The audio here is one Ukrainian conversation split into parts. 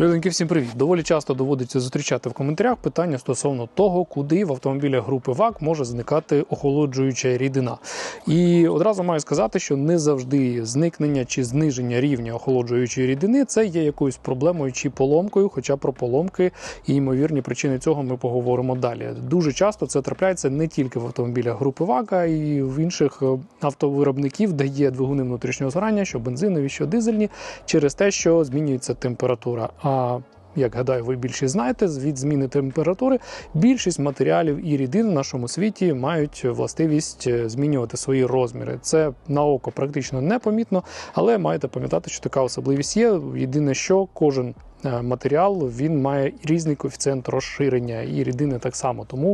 Люденьки, всім привіт! Доволі часто доводиться зустрічати в коментарях питання стосовно того, куди в автомобілях групи ВАК може зникати охолоджуюча рідина. І одразу маю сказати, що не завжди зникнення чи зниження рівня охолоджуючої рідини це є якоюсь проблемою чи поломкою. Хоча про поломки і ймовірні причини цього ми поговоримо далі. Дуже часто це трапляється не тільки в автомобілях групи ВАК, а і в інших е, автовиробників, де є двигуни внутрішнього згорання, що бензинові, що дизельні, через те, що змінюється температура. А як гадаю, ви більше знаєте, від зміни температури більшість матеріалів і рідин в нашому світі мають властивість е, змінювати свої розміри. Це на око практично непомітно, але маєте пам'ятати, що така особливість є. Єдине, що кожен матеріал він має різний коефіцієнт розширення і рідини так само. Тому,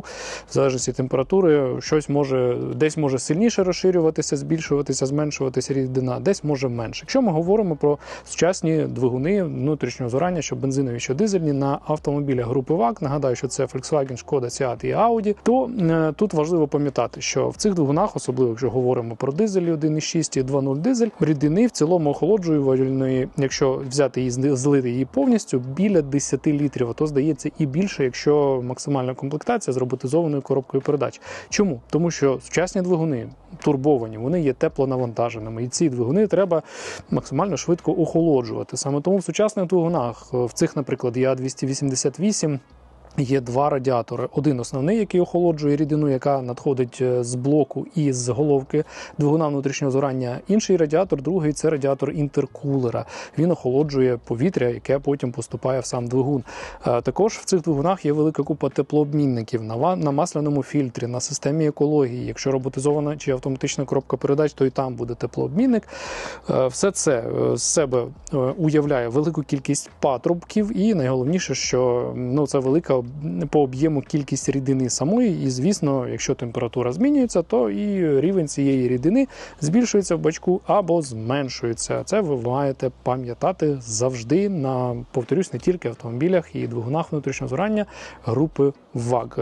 в залежності від температури, щось може десь може сильніше розширюватися, збільшуватися, зменшуватися рідина, десь може менше. Якщо ми говоримо про сучасні двигуни внутрішнього згорання, що бензинові, що дизельні на автомобілях групи ВАК, нагадаю, що це Volkswagen, Skoda, Seat і Audi, то е, тут важливо пам'ятати, що в цих двигунах, особливо якщо говоримо про дизелі 1,6 і 2.0 дизель, рідини в цілому охолоджувальної, якщо взяти її злити її повністю, біля 10 літрів, а то здається і більше, якщо максимальна комплектація з роботизованою коробкою передач. Чому? Тому що сучасні двигуни турбовані, вони є теплонавантаженими, і ці двигуни треба максимально швидко охолоджувати. Саме тому в сучасних двигунах, в цих, наприклад, я 288 Є два радіатори. Один основний, який охолоджує рідину, яка надходить е, з блоку і з головки двигуна внутрішнього згорання. Інший радіатор, другий це радіатор інтеркулера. Він охолоджує повітря, яке потім поступає в сам двигун. Е, також в цих двигунах є велика купа теплообмінників на масляному фільтрі, на системі екології. Якщо роботизована чи автоматична коробка передач, то і там буде теплообмінник. Е, все це з себе уявляє велику кількість патрубків, і найголовніше, що ну це велика по об'єму кількість рідини самої, і, звісно, якщо температура змінюється, то і рівень цієї рідини збільшується в бачку або зменшується. Це ви маєте пам'ятати завжди на повторюсь, не тільки автомобілях і двигунах внутрішнього згорання групи ВАГ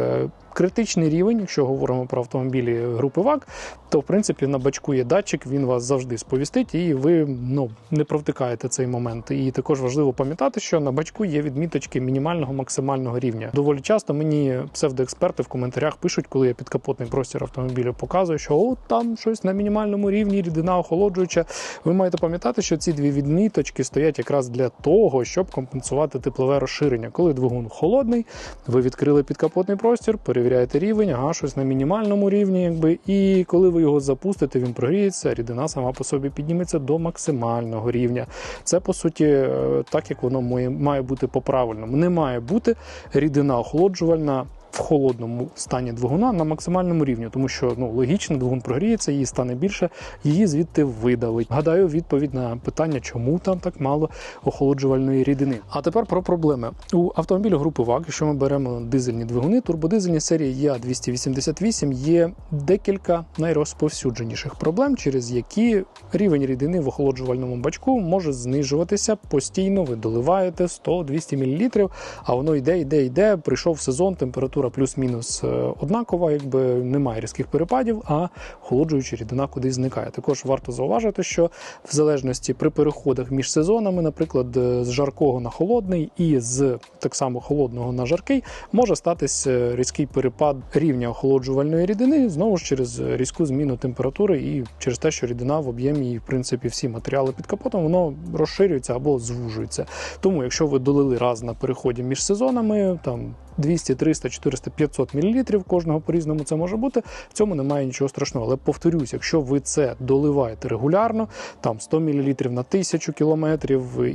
критичний рівень, якщо говоримо про автомобілі групи ВАК, то в принципі на бачку є датчик, він вас завжди сповістить, і ви ну не провтикаєте цей момент. І також важливо пам'ятати, що на бачку є відміточки мінімального максимального рівня. Доволі часто мені псевдоексперти в коментарях пишуть, коли я підкапотний простір автомобіля показую, що о, там щось на мінімальному рівні, рідина охолоджуюча. Ви маєте пам'ятати, що ці дві відміточки стоять якраз для того, щоб компенсувати теплове розширення. Коли двигун холодний, ви відкрили підкапотний простір, перевіряєте перевіряєте рівень, ага, щось на мінімальному рівні, якби, і коли ви його запустите, він прогріється, рідина сама по собі підніметься до максимального рівня. Це по суті е, так, як воно має бути по правильному. Не має бути рідина охолоджувальна в холодному стані двигуна на максимальному рівні, тому що ну логічно, двигун прогріється, її стане більше, її звідти видавить. Гадаю, відповідь на питання, чому там так мало охолоджувальної рідини. А тепер про проблеми у автомобілі групи ВАГ, якщо ми беремо дизельні двигуни, турбодизельні серії Я 288 є декілька найрозповсюдженіших проблем, через які рівень рідини в охолоджувальному бачку може знижуватися постійно. Ви доливаєте 100-200 мл, а воно йде, йде, йде. Прийшов сезон, температура температура плюс-мінус е, однакова, якби немає різких перепадів, а холоджуюча рідина кудись зникає. Також варто зауважити, що в залежності при переходах між сезонами, наприклад, е, з жаркого на холодний і з так само холодного на жаркий, може статись е, різкий перепад рівня охолоджувальної рідини знову ж через різку зміну температури і через те, що рідина в об'ємі і в принципі всі матеріали під капотом воно розширюється або звужується. Тому, якщо ви долили раз на переході між сезонами, там 200, 300, 400, 500 мл, кожного по-різному це може бути. В цьому немає нічого страшного. Але повторюсь, якщо ви це доливаєте регулярно, там 100 мл на 1000 км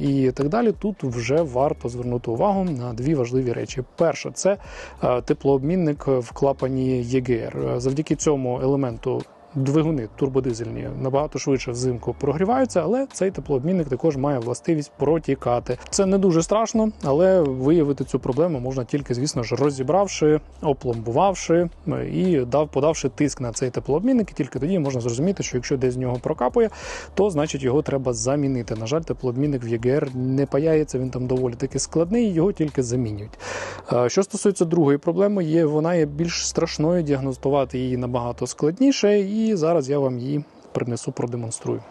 і так далі, тут вже варто звернути увагу на дві важливі речі. Перше, це е, теплообмінник в клапані ЄГР. Завдяки цьому елементу двигуни турбодизельні набагато швидше взимку прогріваються, але цей теплообмінник також має властивість протікати. Це не дуже страшно, але виявити цю проблему можна тільки, звісно ж, розібравши, опломбувавши і дав, подавши тиск на цей теплообмінник. І тільки тоді можна зрозуміти, що якщо десь з нього прокапує, то значить його треба замінити. На жаль, теплообмінник в ЄГР не паяється, він там доволі таки складний, його тільки замінюють. Що стосується другої проблеми, є вона є більш страшною, діагностувати її набагато складніше. і і зараз я вам її принесу, продемонструю.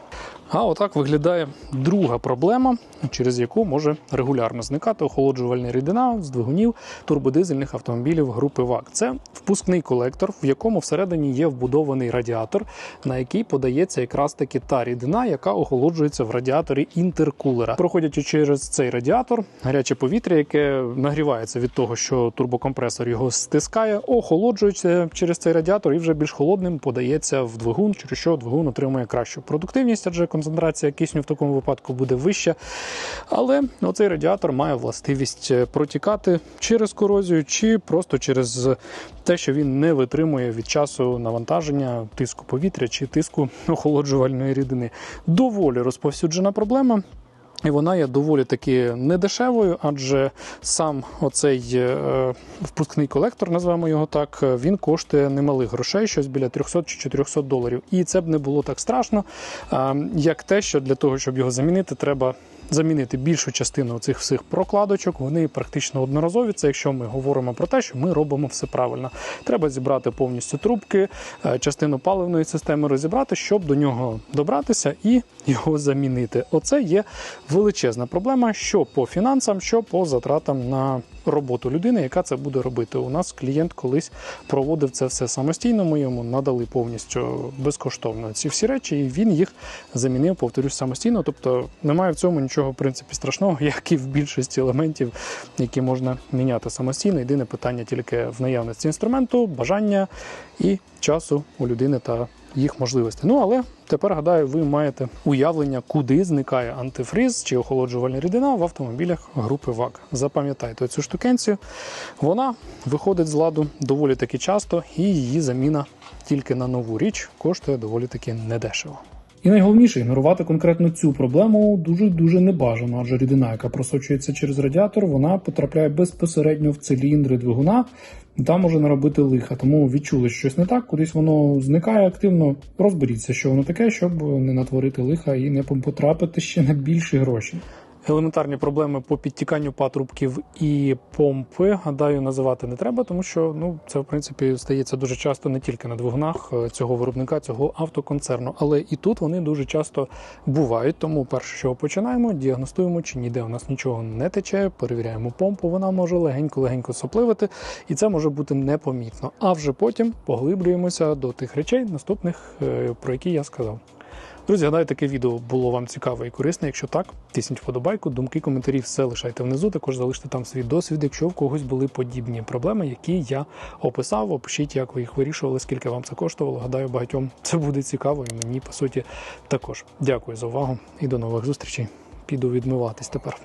А отак виглядає друга проблема, через яку може регулярно зникати охолоджувальна рідина з двигунів турбодизельних автомобілів групи ВАК. Це впускний колектор, в якому всередині є вбудований радіатор, на який подається якраз таки та рідина, яка охолоджується в радіаторі інтеркулера. Проходячи через цей радіатор, гаряче повітря, яке нагрівається від того, що турбокомпресор його стискає, охолоджується через цей радіатор і вже більш холодним подається в двигун, через що двигун отримує кращу продуктивність, адже концентрація кисню в такому випадку буде вища. Але оцей радіатор має властивість е, протікати через корозію чи просто через те, що він не витримує від часу навантаження тиску повітря чи тиску охолоджувальної рідини. Доволі розповсюджена проблема. І вона є доволі таки недешевою, адже сам оцей е, впускний колектор, називаємо його так, е, він коштує немалих грошей, щось біля 300 чи 400 доларів. І це б не було так страшно, е, як те, що для того, щоб його замінити, треба замінити більшу частину цих всіх прокладочок. Вони практично одноразові. Це якщо ми говоримо про те, що ми робимо все правильно. Треба зібрати повністю трубки, е, частину паливної системи розібрати, щоб до нього добратися і його замінити. Оце є величезна проблема, що по фінансам, що по затратам на роботу людини, яка це буде робити. У нас клієнт колись проводив це все самостійно. Ми йому надали повністю безкоштовно ці всі речі, і він їх замінив, повторюсь, самостійно. Тобто немає в цьому нічого в принципі страшного, як і в більшості елементів, які можна міняти самостійно. Єдине питання тільки в наявності інструменту, бажання і часу у людини та їх можливостей. Ну але тепер гадаю, ви маєте уявлення, куди зникає антифриз чи охолоджувальна рідина в автомобілях групи ВАК. Запам'ятайте цю штукенцію. Вона виходить з ладу доволі таки часто, і її заміна тільки на нову річ коштує доволі таки недешево. І найголовніше ігнорувати конкретно цю проблему дуже дуже небажано, адже рідина, яка просочується через радіатор, вона потрапляє безпосередньо в циліндри двигуна. Там може наробити лиха, тому відчули що щось не так, кудись воно зникає активно. Розберіться, що воно таке, щоб не натворити лиха і не потрапити ще на більші гроші. Елементарні проблеми по підтіканню патрубків і помпи, гадаю, називати не треба, тому що ну це в принципі стається дуже часто не тільки на двигунах е, цього виробника, цього автоконцерну, але і тут вони дуже часто бувають. Тому перше, що починаємо, діагностуємо, чи ніде у нас нічого не тече, перевіряємо помпу. Вона може легенько-легенько сопливити, і це може бути непомітно. А вже потім поглиблюємося до тих речей наступних, е, про які я сказав. Друзі, гадаю, таке відео було вам цікаве і корисне. Якщо так, тисніть вподобайку, думки, коментарі, все лишайте внизу. Також залиште там свій досвід, якщо в когось були подібні проблеми, які я описав. Опишіть, як ви їх вирішували, скільки вам це коштувало. Гадаю, багатьом це буде цікаво, і мені по суті також. Дякую за увагу і до нових зустрічей. Піду відмиватись тепер.